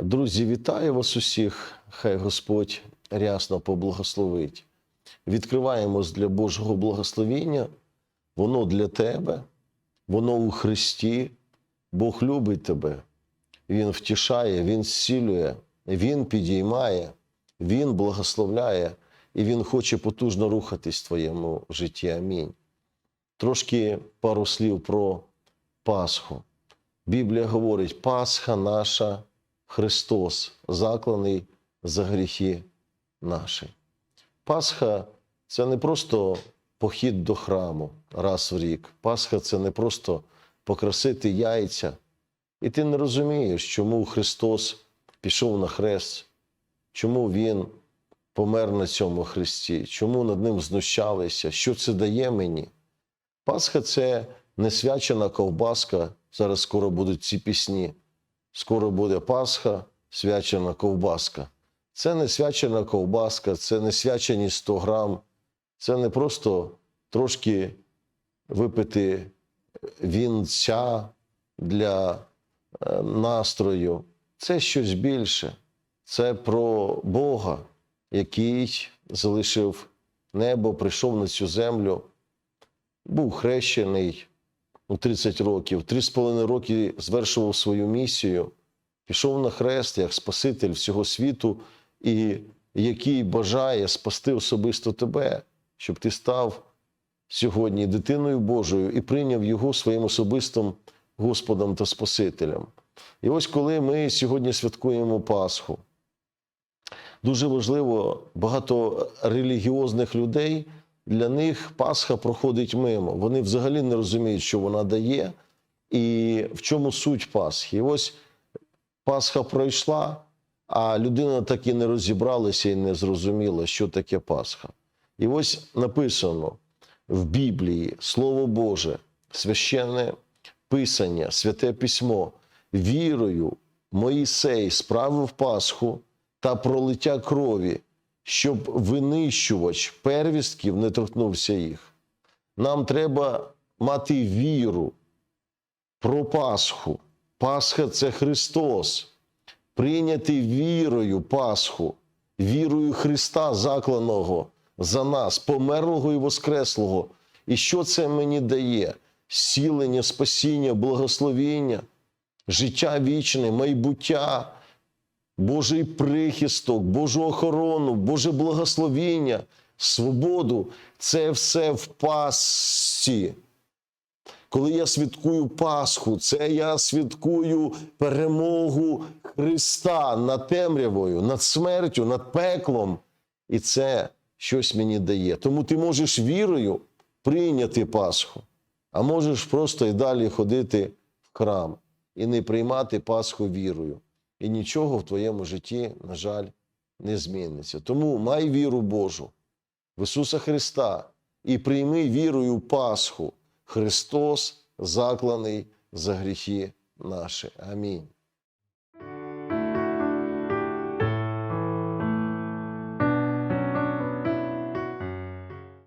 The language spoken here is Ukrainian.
Друзі, вітаю вас усіх. Хай Господь рясно поблагословить. Відкриваємось для Божого благословіння. Воно для тебе, воно у Христі. Бог любить тебе. Він втішає, Він зцілює, Він підіймає, Він благословляє і Він хоче потужно рухатись в твоєму житті. Амінь. Трошки пару слів про Пасху. Біблія говорить: Пасха наша Христос, закланий за гріхи наші. Пасха це не просто похід до храму раз в рік. Пасха це не просто покрасити яйця. І ти не розумієш, чому Христос пішов на хрест, чому Він помер на цьому хресті, чому над ним знущалися, що це дає мені. Пасха це не свячена ковбаска. Зараз скоро будуть ці пісні. Скоро буде Пасха, свячена ковбаска. Це не свячена ковбаска, це не свячені 100 грам. Це не просто трошки випити вінця для е, настрою. Це щось більше. Це про Бога, який залишив небо, прийшов на цю землю, був хрещений 30 років, три з половиною роки звершував свою місію, пішов на хрест як Спаситель всього світу, і який бажає спасти особисто тебе, щоб ти став сьогодні дитиною Божою і прийняв його своїм особистим Господом та Спасителем. І ось коли ми сьогодні святкуємо Пасху, дуже важливо, багато релігіозних людей для них Пасха проходить мимо. Вони взагалі не розуміють, що вона дає, і в чому суть Пасхи. І ось Пасха пройшла, а людина так і не розібралася і не зрозуміла, що таке Пасха. І ось написано в Біблії Слово Боже, священне Писання, святе письмо, вірою Моїсей справив Пасху та пролиття крові, щоб винищувач первістків не торкнувся їх. Нам треба мати віру про Пасху. Пасха це Христос. Прийняти вірою Пасху, вірою Христа, закланого за нас, померлого і воскреслого. І що це мені дає? Сілення, спасіння, благословіння, життя вічне, майбуття, Божий прихисток, Божу охорону, Боже благословіння, свободу це все в Пасці. Коли я святкую Пасху, це я святкую перемогу Христа над темрявою, над смертю, над пеклом. І це щось мені дає. Тому ти можеш вірою прийняти Пасху, а можеш просто і далі ходити в храм і не приймати Пасху вірою. І нічого в твоєму житті, на жаль, не зміниться. Тому май віру Божу в Ісуса Христа і прийми вірою Пасху. Христос закланий за гріхи наші. Амінь.